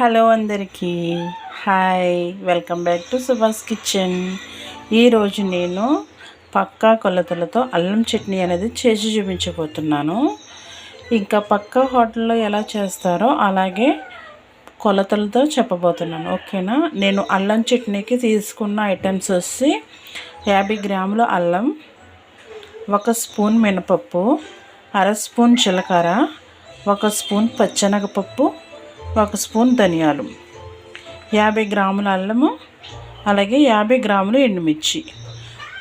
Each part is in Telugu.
హలో అందరికీ. Hi welcome back to Subhash kitchen. ఈరోజు నేను పక్కా కొలతలతో అల్లం చట్నీ అనేది చేసి చూపించబోతున్నాను. ఇంకా పక్కా హోటల్లో ఎలా చేస్తారో అలాగే కొలతలతో చెప్పబోతున్నాను. ఓకేనా? నేను అల్లం చట్నీకి తీసుకున్న ఐటమ్స్ వచ్చి యాభై గ్రాముల అల్లం ఒక స్పూన్ మినపప్పు అర స్పూన్ జీలకర్ర ఒక స్పూన్ పచ్చనగపప్పు ఒక స్పూన్ ధనియాలు యాభై గ్రాముల అల్లము అలాగే యాభై గ్రాములు ఎండుమిర్చి.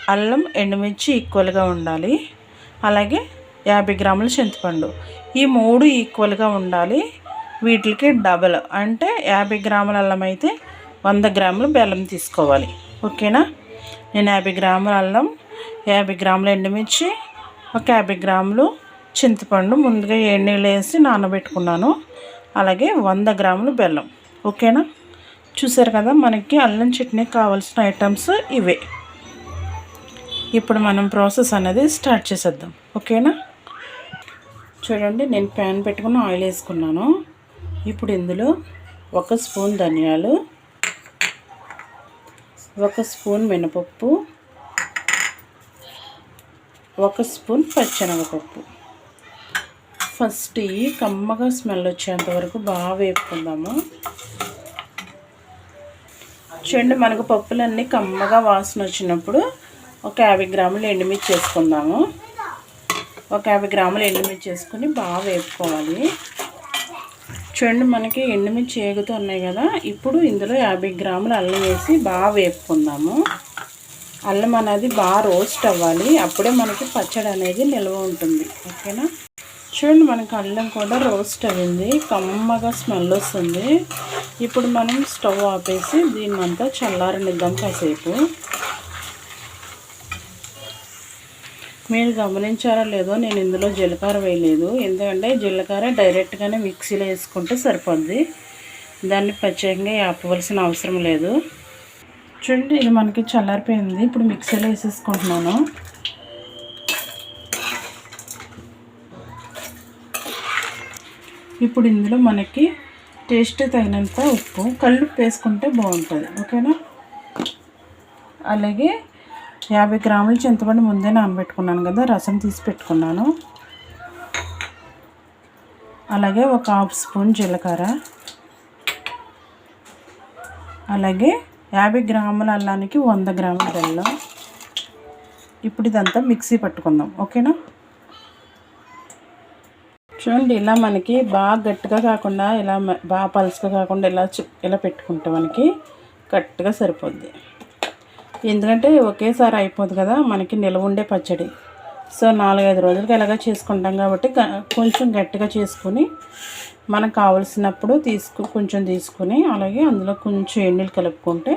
అల్లం ఎండుమిర్చి ఈక్వల్గా ఉండాలి. అలాగే యాభై గ్రాముల చింతపండు. ఈ మూడు ఈక్వల్గా ఉండాలి. వీటికి డబల్ అంటే యాభై గ్రాముల అల్లం అయితే వంద గ్రాములు బెల్లం తీసుకోవాలి. ఓకేనా? నేను యాభై గ్రాముల అల్లం యాభై గ్రాముల ఎండుమిర్చి ఒక యాభై గ్రాములు చింతపండు ముందుగా ఏడు నీళ్ళు వేసి నానబెట్టుకున్నాను. అలాగే వంద గ్రాములు బెల్లం. ఓకేనా? చూసారు కదా మనకి అల్లం చట్నీ కావాల్సిన ఐటమ్స్ ఇవే. ఇప్పుడు మనం ప్రాసెస్ అనేది స్టార్ట్ చేసేద్దాం. ఓకేనా? చూడండి నేను ప్యాన్ పెట్టుకుని ఆయిల్ వేసుకున్నాను. ఇప్పుడు ఇందులో ఒక స్పూన్ ధనియాలు ఒక స్పూన్ మినపప్పు ఒక స్పూన్ పచ్చెనగపప్పు ఫస్ట్ ఈ కమ్మగా స్మెల్ వచ్చేంత వరకు బాగా వేపుకుందాము. చూడండి మనకు పప్పులన్నీ కమ్మగా వాసన వచ్చినప్పుడు ఒక యాభై గ్రాములు ఎండుమిర్చి వేసుకుందాము. ఒక యాభై గ్రాములు ఎండుమిర్చి వేసుకొని బాగా వేపుకోవాలి. చూడండి మనకి ఎండుమిర్చి ఏగుతూ ఉన్నాయి కదా ఇప్పుడు ఇందులో యాభై గ్రాములు అల్లం వేసి బాగా వేపుకుందాము. అల్లం అనేది బాగా రోస్ట్ అవ్వాలి. అప్పుడే మనకి పచ్చడి అనేది నిల్వ ఉంటుంది. ఓకేనా? చూడండి మనకి అల్లం కూడా రోస్ట్ అయింది కమ్మగా స్మెల్ వస్తుంది. ఇప్పుడు మనం స్టవ్ ఆపేసి దీన్ని అంతా చల్లారనిద్దాం కాసేపు. మీరు గమనించారా లేదో నేను ఇందులో జీలకర్ర వేయలేదు. ఎందుకంటే జీలకర్ర డైరెక్ట్గానే మిక్సీలో వేసుకుంటే సరిపోద్ది. దాన్ని ప్రత్యేకంగా ఆపవలసిన అవసరం లేదు. చూడండి ఇది మనకి చల్లారిపోయింది. ఇప్పుడు మిక్సీలో వేసేసుకుంటున్నాను. ఇప్పుడు ఇందులో మనకి టేస్ట్ తగినంత ఉప్పు. కళ్ళు వేసుకుంటే బాగుంటుంది. ఓకేనా? అలాగే యాభై గ్రాముల చింతపండు ముందే నానబెట్టుకున్నాను కదా రసం తీసి పెట్టుకున్నాను. అలాగే ఒక హాఫ్ స్పూన్ జీలకర్ర. అలాగే యాభై గ్రాముల అల్లానికి వంద గ్రాముల బెల్లం. ఇప్పుడు ఇదంతా మిక్సీ పట్టుకుందాం. ఓకేనా? చూడండి ఇలా మనకి బాగా గట్టిగా కాకుండా ఇలా బాగా పలుసుగా కాకుండా ఇలా ఇలా పెట్టుకుంటే మనకి కరెక్ట్గా సరిపోద్ది. ఎందుకంటే ఒకేసారి అయిపోదు కదా మనకి నిల్వ ఉండే పచ్చడి. సో నాలుగైదు రోజులకి ఎలాగా చేసుకుంటాం కాబట్టి కొంచెం గట్టిగా చేసుకొని మనకు కావలసినప్పుడు తీసుకు కొంచెం తీసుకుని అలాగే అందులో కొంచెం ఎన్నెలు కలుపుకుంటే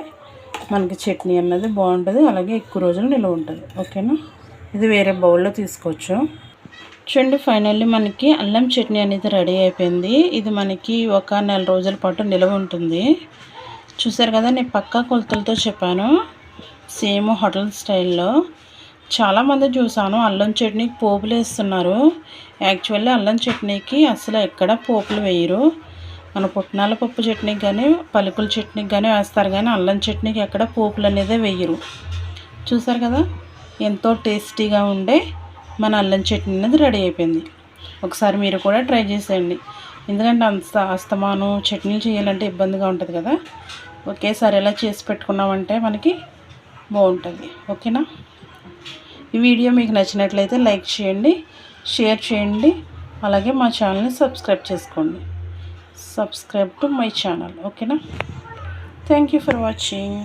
మనకి చట్నీ అన్నది బాగుంటుంది అలాగే ఎక్కువ రోజులు నిల్వ ఉంటుంది. ఓకేనా? ఇది వేరే బౌల్లో తీసుకోవచ్చు. చూడండి ఫైనల్లీ మనకి అల్లం చట్నీ అనేది రెడీ అయిపోయింది. ఇది మనకి ఒక నెల రోజుల పాటు నిల్వ ఉంటుంది. చూసారు కదా నేను పక్కా కొలతలతో చెప్పాను. సేమ్ హోటల్ స్టైల్లో. చాలామంది చూసాను అల్లం చట్నీకి పోపులు వేస్తున్నారు. యాక్చువల్లీ అల్లం చట్నీకి అసలు ఎక్కడ పోపులు వేయరు. మన పుట్నాల పప్పు చట్నీకి కానీ పలుకుల చట్నీకి కానీ వేస్తారు కానీ అల్లం చట్నీకి ఎక్కడ పోపులు అనేదే వేయరు. చూసారు కదా ఎంతో టేస్టీగా ఉండే మన అల్లం చట్నీ అనేది రెడీ అయిపోయింది. ఒకసారి మీరు కూడా ట్రై చేసేయండి. ఎందుకంటే అంత అస్తమానం చట్నీలు చేయాలంటే ఇబ్బందిగా ఉంటుంది కదా. ఒకేసారి ఎలా చేసి పెట్టుకున్నామంటే మనకి బాగుంటుంది. ఓకేనా? ఈ వీడియో మీకు నచ్చినట్లయితే లైక్ చేయండి షేర్ చేయండి అలాగే మా ఛానల్ని సబ్స్క్రైబ్ చేసుకోండి. Subscribe to my channel. ఓకేనా? Thank you for watching.